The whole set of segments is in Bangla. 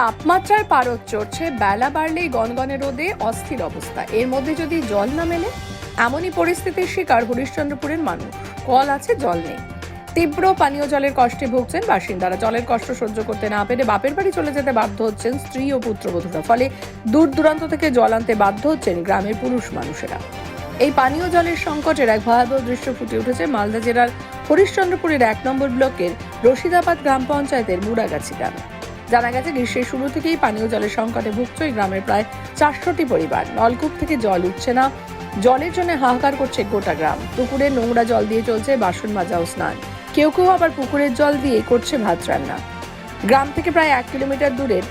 তাপমাত্রার পারদ চড়ছে, বেলা বাড়লেই গনগনে রোদে অস্থির অবস্থা। এর মধ্যে যদি জল না মেলে, এমনই পরিস্থিতির শিকার হরিশ্চন্দ্রপুরের মানুষ। কল আছে, জল নেই। তীব্র পানীয় জলের কষ্টে ভুগছেন বাসিন্দারা। জলের কষ্ট সহ্য করতে না পেরে বাপের বাড়ি চলে যেতে বাধ্য হচ্ছেন স্ত্রী ও পুত্রবধূরা। ফলে দূর দূরান্ত থেকে জল আনতে বাধ্য হচ্ছেন গ্রামের পুরুষ মানুষেরা। এই পানীয় জলের সংকটের এক ভয়াবহ দৃশ্য ফুটে উঠেছে মালদা জেলার হরিশ্চন্দ্রপুরের এক নম্বর ব্লকের রশিদাবাদ গ্রাম পঞ্চায়েতের মুড়াগাছি গ্রামে। জানা গেছে, গ্রীষ্মের শুরু থেকেই পানীয় জলের সংকটে ভুগছে ওই গ্রামের প্রায় চারশোটি পরিবার। নলকূপ থেকে জল উঠছে না। জলের জন্য হাহাকার করছে গোটা গ্রাম। পুকুরে নোংরা জল দিয়ে চলছে বাসন মাজা ও স্নান। কেউ কেউ আবার পুকুরের জল দিয়ে করছে ভাত রান্না। গ্রাম থেকে প্রায় এক কিলোমিটার দূরের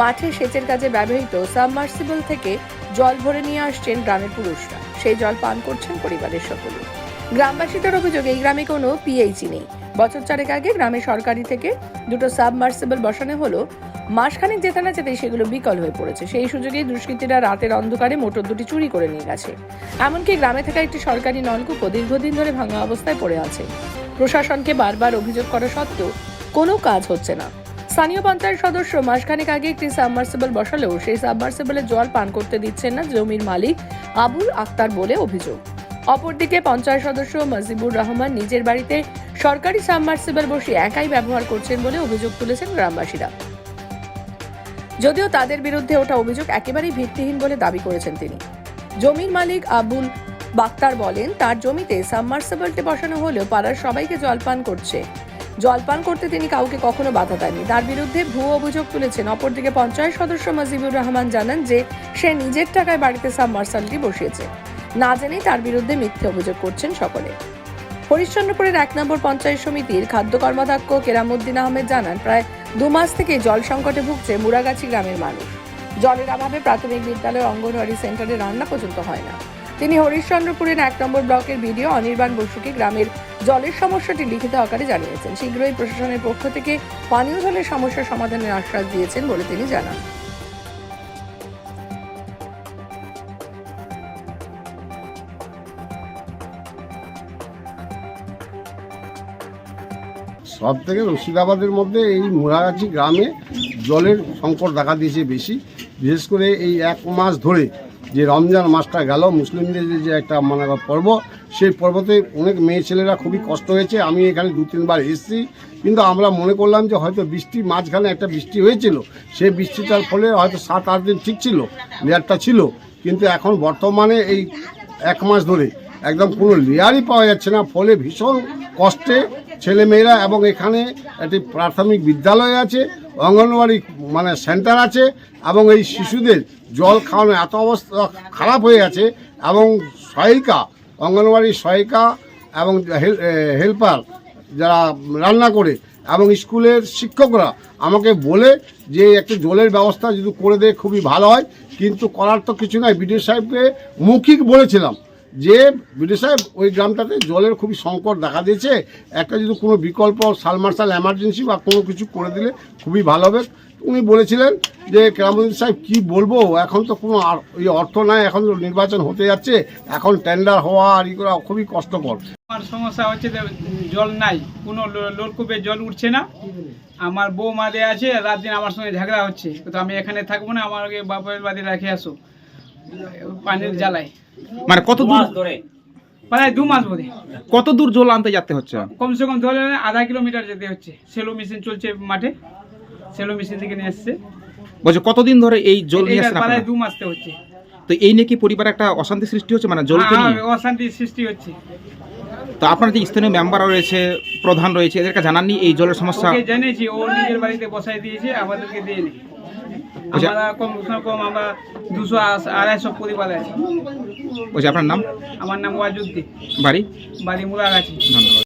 মাঠে সেচের কাজে ব্যবহৃত সাবমার্সিবল থেকে জল ভরে নিয়ে আসছেন গ্রামের পুরুষরা। সেই জল পান করছেন পরিবারের সকলে। গ্রামবাসীদের অভিযোগ, এই গ্রামে কোনো পিএইচি নেই। বছর চারেক আগে গ্রামে সরকারি থেকে দুটো সাবমার্সিবল বসানো হলো। মাসখানেক যেতে না যেতেই সেগুলো বিকল হয়ে পড়েছে। সেই সুযোগে দুষ্কৃতীরা রাতের অন্ধকারে মোটর দুটি চুরি করে নিয়ে গেছে। এমনকি গ্রামে থাকা একটি সরকারি নলকূপও দীর্ঘদিন ধরে ভাঙা অবস্থায় পড়ে আছে। প্রশাসনকে বারবার অভিযোগ করা সত্ত্বেও কোনো কাজ হচ্ছে না। স্থানীয় পঞ্চায়েত সদস্য মাসখানেক আগে একটি সাবমার্সিবল বসালেও সেই সাবমার্সিবলের জল পান করতে দিচ্ছেন না জমির মালিক আবুল আক্তার বলে অভিযোগ। অপরদিকে পঞ্চায়েত সদস্য মাজিবুর রহমান নিজের বাড়িতে সরকারি সাবমার্সিবল বসিয়ে একাই ব্যবহার করছেন বলে অভিযোগ তুলেছেন গ্রামবাসীরা। যদিও তাদের বিরুদ্ধে ওঠা অভিযোগ একেবারেই ভিত্তিহীন বলে দাবি করেছেন তিনি। জমির মালিক আবুল বাক্তার বলেন, তার জমিতে সাবমার্সিবলটি বসানো হলেও পাড়ার সবাইকে জলপান করছে। জলপান করতে তিনি কাউকে কখনো বাধা দেননি। তার বিরুদ্ধে ভুয়ো অভিযোগ তুলেছেন অপরদিকে পঞ্চায়েত সদস্য মাজিবুর রহমান জানান যে, সে নিজের টাকায় বাড়িতে সাবমার্সালটি বসিয়েছে। না জেনেই তার বিরুদ্ধে মিথ্যে অভিযোগ করছেন সকলে। হরিশ্চন্দ্রপুরের এক নম্বর পঞ্চায়েত সমিতির খাদ্য কর্মাধ্যক্ষ কেরামুদ্দিন আহমেদ জানান, প্রায় দু মাস থেকে জল সংকটে ভুগছে মুরাগাছি গ্রামের মানুষ। জলের অভাবে প্রাথমিক বিদ্যালয় অঙ্গনওয়াড়ি সেন্টারে রান্না পর্যন্ত হয় না। তিনি হরিশ্চন্দ্রপুরের এক নম্বর ব্লকের ভিডিও অনির্বাণ বসুকে গ্রামের জলের সমস্যাটি লিখিত আকারে জানিয়েছেন। শীঘ্রই প্রশাসনের পক্ষ থেকে পানীয় জলের সমস্যা সমাধানের আশ্বাস দিয়েছেন বলে তিনি জানান। সব থেকে রশিদাবাদের মধ্যে এই মুরাগাছি গ্রামে জলের সংকট দেখা দিয়েছে বেশি। বিশেষ করে এই এক মাস ধরে যে রমজান মাসটা গেল, মুসলিমদের যে একটা মানে পর্ব, সেই পর্বতে অনেক মেয়ে ছেলেরা খুবই কষ্ট হয়েছে। আমি এখানে দু, তিনবার এসেছি, কিন্তু আমরা মনে করলাম যে হয়তো বৃষ্টি মাঝখানে একটা বৃষ্টি হয়েছিল। সেই বৃষ্টিটার ফলে হয়তো সাত, আট দিন ঠিক ছিল, লেয়ারটা ছিল, কিন্তু এখন বর্তমানে এই এক মাস ধরে একদম কোনো লেয়ারই পাওয়া যাচ্ছে না। ফলে ভীষণ কষ্টে ছেলেমেয়েরা এবং এখানে একটি প্রাথমিক বিদ্যালয় আছে, অঙ্গনওয়াড়ি মানে সেন্টার আছে এবং এই শিশুদের জল খাওয়ানো এত অবস্থা খারাপ হয়ে গেছে এবং সহায়িকা অঙ্গনওয়াড়ির সহায়িকা এবং হেল্পার যারা রান্না করে এবং স্কুলের শিক্ষকরা আমাকে বলে যে একটু জলের ব্যবস্থা যদি করে দেয় খুবই ভালো হয়, কিন্তু করার তো কিছু নাই। বিডিও সাহেবকে মৌখিক বলেছিলাম। যে বিডিও সাহেব ওই গ্রামটাতে জলের খুবই সংকট দেখা দিয়েছে। একটা যদি কোনো বিকল্প সালমার্সাল এমার্জেন্সি বা কোনো কিছু করে দিলে খুবই ভালো হবে। উনি বলেছিলেন যে কেরামুদ্দিন সাহেব, কি বলব? এখন তো কোনো ওই অর্থ নাই, এখন তো নির্বাচন হতে যাচ্ছে। এখন টেন্ডার হওয়া আর ই করা খুবই কষ্টকর। আমার সমস্যা হচ্ছে জল নাই, কোনো লো- লোলকূপে জল উঠছে না। আমার বউ মাদে আছে, রাত দিন আমার সঙ্গে ঝগড়া হচ্ছে। তো আমি এখানে থাকব না আমাকে বাপের বাড়ি রেখে আসো। পানির জ্বালায়। মানে কত দূর প্রায় দু মাস বোধে। কত দূর জল আনতে যেতে হচ্ছে? কমসে কম ধরে আধা কিলোমিটার যেতে হচ্ছে। সেলো মেশিন চলছে মাঠে। সেলো মেশিন থেকে নিয়ে আসছে বলছে কতদিন ধরে এই জল নিয়ে এটা আসছেন প্রায় দু মাসতে হচ্ছে। তো এই নিয়ে কি পরিবারে একটা অশান্তি সৃষ্টি হচ্ছে? মানে জলকে হ্যাঁ, নিয়ে? অশান্তির সৃষ্টি হচ্ছে। তো আপনার যে স্থানীয় মেম্বার রয়েছে প্রধান রয়েছে এদেরকে জানাননি এই জলের সমস্যা? জেনেছি ও নিজের বাড়িতে বসাই দিয়েছে আমাদেরকে আচ্ছা। আমরা কম কম আমরা দুশো আড়াইশো পরিবার আছে। বলছে আপনার নাম? আমার নাম ওয়াজুদ্দিন। বাড়ি? বাড়ি মুরাগাছি। ধন্যবাদ।